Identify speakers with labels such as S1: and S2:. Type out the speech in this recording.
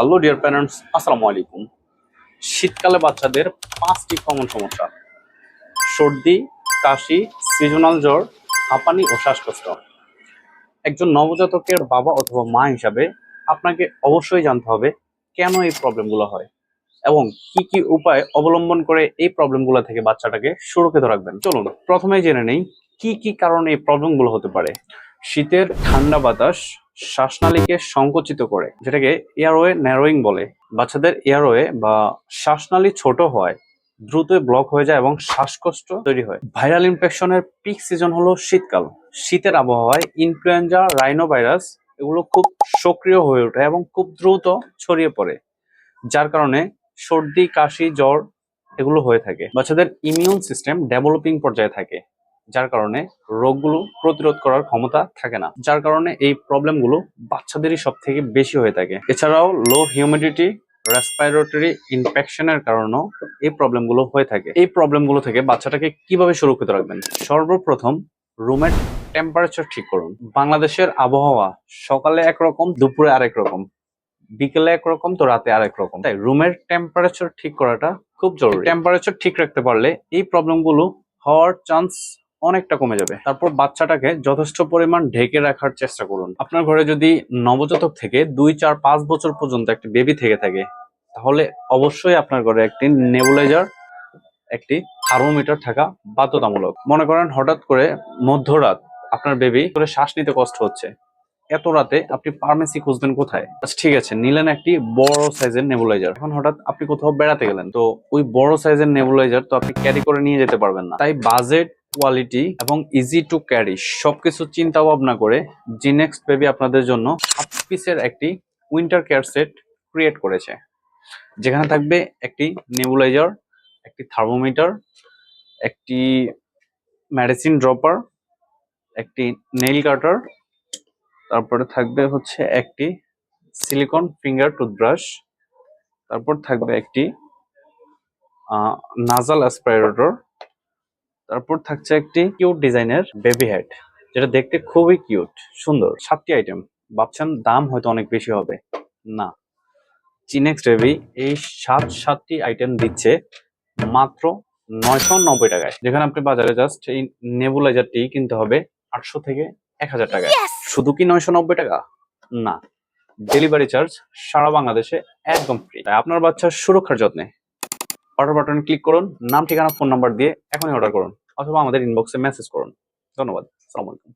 S1: Hello dear parents আসসালামু আলাইকুম। শীতকালে বাচ্চাদের পাঁচটি কমন সমস্যা। সর্দি, কাশি সিজনাল জ্বর, হাঁপানি ও শ্বাসকষ্ট। একজন নবজাতকের বাবা অথবা মা হিসাবে আপনাকে অবশ্যই জানতে হবে কেন এই প্রবলেমগুলো হয় এবং কি কি উপায় অবলম্বন করে এই প্রবলেমগুলো থেকে বাচ্চাটাকে সুরক্ষিত রাখবেন। চলুন, প্রথমে জেনে নেই কি কি কারণে এই প্রবলেমগুলো হতে পারে। শীতের ঠান্ডা বাতাস শ্বাসনালীকে সংকুচিত করে, যেটাকে এয়ারওয়ে ন্যারোয়িং বলে। বাচ্চাদের এয়ারওয়ে বা শ্বাসনালী ছোট হয় দ্রুত ব্লক হয়ে যায় এবং শ্বাসকষ্ট তৈরি হয়। ভাইরাল ইনফেকশনের পিক সিজন হলো শীতকাল। শীতের আবহাওয়ায় ইনফ্লুয়েঞ্জা রাইনোভাইরাস এগুলো খুব সক্রিয় হয়ে ওঠে এবং খুব দ্রুত ছড়িয়ে পড়ে, যার কারণে সর্দি, কাশি, জ্বর এগুলো হয়ে থাকে। বাচ্চাদের ইমিউন সিস্টেম ডেভেলপিং পর্যায়ে থাকে। যার কারণে রোগগুলো প্রতিরোধ করার ক্ষমতা থাকে না। যার কারণে এই প্রবলেমগুলো বাচ্চাদেরই সব থেকে বেশি হয়ে থাকে। এছাড়াও লো হিউমিডিটি রেসপিরেটরি ইনফেকশনের কারণেও এই প্রবলেমগুলো হয়ে থাকে। এই প্রবলেমগুলো থেকে বাচ্চাটাকে কীভাবে সুরক্ষিত রাখবেন? সর্বপ্রথম রুমের টেম্পারেচার ঠিক করুন। বাংলাদেশের আবহাওয়া সকালে একরকম, দুপুরে আরেক রকম, বিকেলে একরকম তো রাতে আরেক রকম। তাই রুমের টেম্পারেচার ঠিক করাটা খুব জরুরি। টেম্পারেচার ঠিক রাখতে পারলে এই প্রবলেমগুলো হওয়ার চান্স অনেকটা কমে যাবে। তারপর বাচ্চাটাকে যথেষ্ট পরিমাণ ঢেকে রাখার চেষ্টা করুন। আপনার ঘরে যদি নবজাতক থেকে দুই চার পাঁচ বছর পর্যন্ত একটি বেবি থেকে থাকে তাহলে অবশ্যই আপনার ঘরে একটি নেবুলাইজার একটি থার্মোমিটার থাকা বাধ্যতামূলক। মনে করেন হঠাৎ করে মধ্যরাত আপনার বেবি করে শ্বাস নিতে কষ্ট হচ্ছে। এত রাতে আপনি ফার্মেসি খুঁজবেন কোথায়? আচ্ছা, ঠিক আছে নিলেন একটি বড় সাইজের নেবুলাইজার এখন হঠাৎ আপনি কোথাও বেড়াতে গেলেন তো ওই বড় সাইজের নেবুলাইজার তো আপনি ক্যারি করে নিয়ে যেতে পারবেন না। তাই বাজেট কোয়ালিটি এবং ইজি টু ক্যারি সবকিছু চিন্তা ভাবনা করে জিনেক্স বেবি আপনাদের জন্য সাত পিসের একটি উইন্টার কেয়ার সেট ক্রিয়েট করেছে। যেখানে থাকবে একটি নেবুলাইজার একটি থার্মোমিটার একটি মেডিসিন ড্রপার একটি নেইল কাটার তারপরে থাকবে হচ্ছে একটি সিলিকন ফিঙ্গার টুথব্রাশ তারপর থাকবে একটি নাজাল অ্যাসপাইরেটর তারপর থাকছে একটি কিউট ডিজাইনের বেবি হেড যেটা দেখতে খুবই কিউট সুন্দর সাতটি আইটেম ভাবছেন দাম হয়তো অনেক বেশি হবে। না। চিনেক্স বেবি এই সাত সাতটি আইটেম দিচ্ছে মাত্র নয়শো নব্বই টাকায়। যেখানে আপনি বাজারে জাস্ট এই নেবুলাইজারটি কিনতে হবে আটশো থেকে এক হাজার টাকায়। শুধু কি নয়শো নব্বই টাকা? না। ডেলিভারি চার্জ সারা বাংলাদেশে একদম ফ্রি তাই আপনার বাচ্চার সুরক্ষার যত্নে অর্ডার বাটনে ক্লিক করুন, নাম, ঠিকানা ফোন নাম্বার দিয়ে এখনই অর্ডার করুন, অথবা আমাদের ইনবক্সে মেসেজ করুন। ধন্যবাদ আলাইকুম।